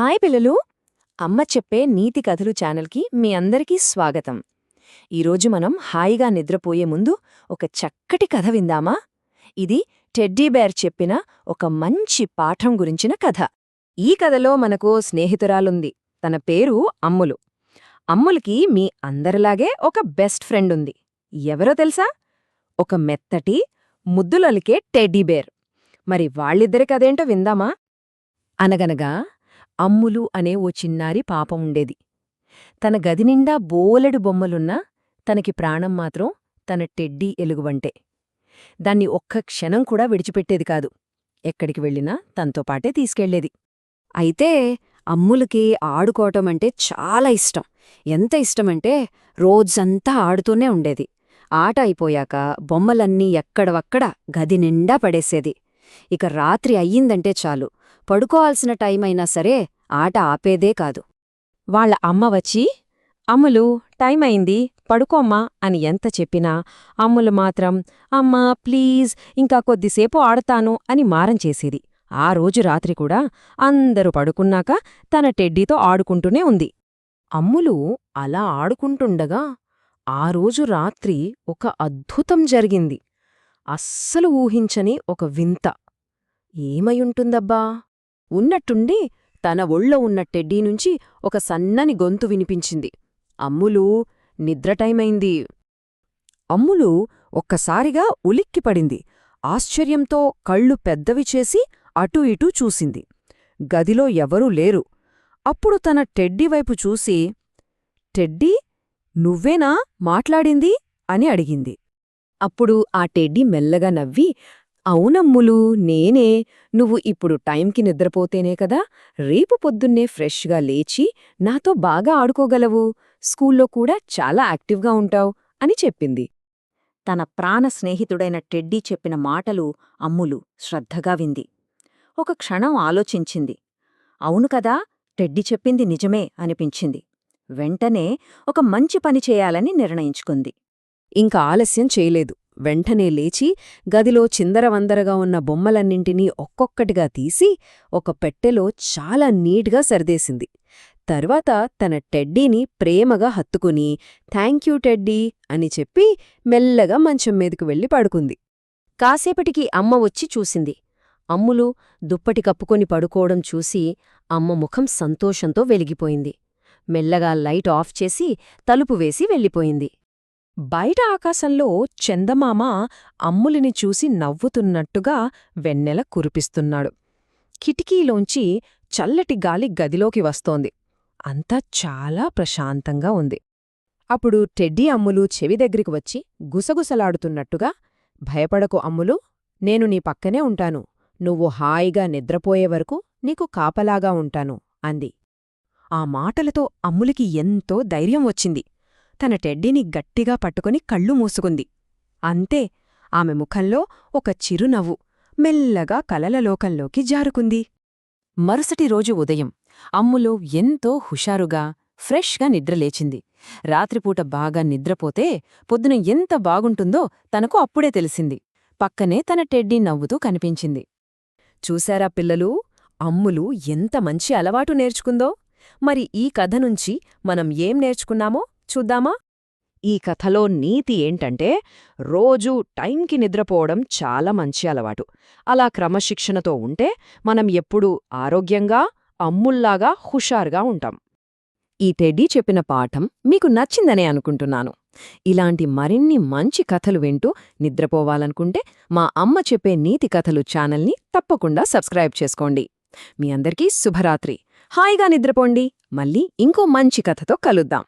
Hi పిల్లలు. అమ్మ చెప్పే నీతి కథలు ఛానల్కి మీ అందరికీ స్వాగతం. ఈరోజు మనం హాయిగా నిద్రపోయే ముందు ఒక చక్కటి కథ విందామా? ఇది టెడ్డీబేర్ చెప్పిన ఒక మంచి పాఠం గురించిన కథ. ఈ కథలో మనకు స్నేహితురాలుంది. తన పేరు అమ్ములు. అమ్ములకి మీ అందరిలాగే ఒక బెస్ట్ ఫ్రెండ్ ఉంది. ఎవరో తెలుసా? ఒక మెత్తటి ముద్దులలికే టెడ్డీబేర్ మరి వాళ్ళిద్దరి కదేంటో విందామా? అనగనగా అమ్ములు అనే ఓ చిన్నారి పాప ఉండేది. తన గదినిండా బోలెడు బొమ్మలున్నా తనకి ప్రాణం మాత్రం తన టెడ్డీ ఎలుగువంటే దాన్ని ఒక్క క్షణం కూడా విడిచిపెట్టేది కాదు. ఎక్కడికి వెళ్ళినా తనతో పాటే తీసుకెళ్ళేది అయితే అమ్ములకి ఆడుకోవటమంటే చాలా ఇష్టం. ఎంత ఇష్టమంటే రోజంతా ఆడుతూనే ఉండేది. ఆట అయిపోయాక బొమ్మలన్నీ ఎక్కడవక్కడ గది నిండా పడేసేది. ఇక రాత్రి అయ్యిందంటే చాలు. పడుకోవాల్సిన టైమైనా సరే ఆట ఆపేదే కాదు. వాళ్ళ అమ్మ వచ్చి అమ్ములు టైం అయింది పడుకోమ్మా అని ఎంత చెప్పినా అమ్ములు మాత్రం అమ్మా ప్లీజ్ ఇంకా కొద్దిసేపు ఆడతాను అని మారం చేసేది. ఆ రోజు రాత్రి కూడా అందరూ పడుకున్నాక తన టెడ్డీతో ఆడుకుంటూనే ఉంది. అమ్ములు అలా ఆడుకుంటుండగా ఆ రోజు రాత్రి ఒక అద్భుతం జరిగింది. అస్సలు ఊహించని ఒక వింత. ఏమయుంటుందబ్బా ఉన్నట్టుండి తన ఒళ్ళో ఉన్న టెడ్డీ నుంచి ఒక సన్నని గొంతు వినిపించింది. అమ్ములు నిద్రటైమైంది అమ్ములు ఒక్కసారిగా ఉలిక్కిపడింది ఆశ్చర్యంతో కళ్ళు పెద్దవి చేసి అటూ ఇటూ చూసింది. గదిలో ఎవరూ లేరు. అప్పుడు తన టెడ్డీ వైపు చూసి టెడ్డీ నువ్వేనా మాట్లాడింది? అని అడిగింది. అప్పుడు ఆ టెడ్డీ మెల్లగా నవ్వి అవునమ్ములు నేనే. నువ్వు ఇప్పుడు టైంకి నిద్రపోతేనే కదా రేపు పొద్దున్నే ఫ్రెష్గా లేచి నాతో బాగా ఆడుకోగలవు. స్కూల్లో కూడా చాలా యాక్టివ్గా ఉంటావు అని చెప్పింది. తన ప్రాణ స్నేహితుడైన టెడ్డీ చెప్పిన మాటలు అమ్ములు శ్రద్ధగా వింది. ఒక క్షణం ఆలోచించింది. అవును కదా టెడ్డీ చెప్పింది నిజమే అనిపించింది. వెంటనే ఒక మంచి పని చేయాలని నిర్ణయించుకుంది. ఇంకా ఆలస్యం చేయలేదు. వెంటనే లేచి గదిలో చిందరవందరగా ఉన్న బొమ్మలన్నింటినీ ఒక్కొక్కటిగా తీసి ఒక పెట్టెలో చాలా నీట్గా సర్దేసింది. తర్వాత తన టెడ్డీని ప్రేమగా హత్తుకుని థ్యాంక్యూ టెడ్డీ అని చెప్పి మెల్లగా మంచం మీదకు వెళ్ళి పడుకుంది. కాసేపటికి అమ్మ వచ్చి చూసింది. అమ్ములు దుప్పటి కప్పుకొని పడుకోవడం చూసి అమ్మ ముఖం సంతోషంతో వెలిగిపోయింది. మెల్లగా లైట్ ఆఫ్ చేసి తలుపు వేసి వెళ్ళిపోయింది. బయట ఆకాశంలో చందమామ అమ్ములిని చూసి నవ్వుతున్నట్టుగా వెన్నెల కురిపిస్తున్నాడు. కిటికీలోంచి చల్లటి గాలి గదిలోకి వస్తోంది. అంతా చాలా ప్రశాంతంగా ఉంది. అప్పుడు టెడ్డీ అమ్ములు చెవి దగ్గరికి వచ్చి గుసగుసలాడుతున్నట్టుగా భయపడకు అమ్ములు నేను నీ పక్కనే ఉంటాను. నువ్వు హాయిగా నిద్రపోయే వరకు నీకు కాపలాగా ఉంటాను అంది. ఆ మాటలతో అమ్ములికి ఎంతో ధైర్యం వచ్చింది. తన టెడ్డీని గట్టిగా పట్టుకుని కళ్ళు మూసుకుంది. అంతే ఆమె ముఖంలో ఒక చిరునవ్వు మెల్లగా కలలలోకంలోకి జారుకుంది. మరుసటి రోజు ఉదయం అమ్ములు ఎంతో హుషారుగా ఫ్రెష్గా నిద్రలేచింది రాత్రిపూట బాగా నిద్రపోతే పొద్దున ఎంత బాగుంటుందో తనకు అప్పుడే తెలిసింది. పక్కనే తన టెడ్డీ నవ్వుతూ కనిపించింది. చూశారా పిల్లలు అమ్ములు ఎంత మంచి అలవాటు నేర్చుకుందో! మరి ఈ కథ నుంచి మనం ఏం నేర్చుకున్నామో? చూద్దామా? ఈ కథలో నీతి ఏంటంటే రోజూ టైంకి నిద్రపోవడం చాలా మంచి అలవాటు. అలా క్రమశిక్షణతో ఉంటే మనం ఎప్పుడూ ఆరోగ్యంగా అమ్ముల్లాగా హుషారుగా ఉంటాం. ఈ టెడ్డీ చెప్పిన పాఠం మీకు నచ్చిందనే అనుకుంటున్నాను. ఇలాంటి మరిన్ని మంచి కథలు వింటూ నిద్రపోవాలనుకుంటే మా అమ్మ చెప్పే నీతి కథలు ఛానల్ని తప్పకుండా సబ్స్క్రైబ్ చేసుకోండి. మీ అందరికీ శుభరాత్రి. హాయిగా నిద్రపోండి. మళ్ళీ ఇంకో మంచి కథతో కలుద్దాం.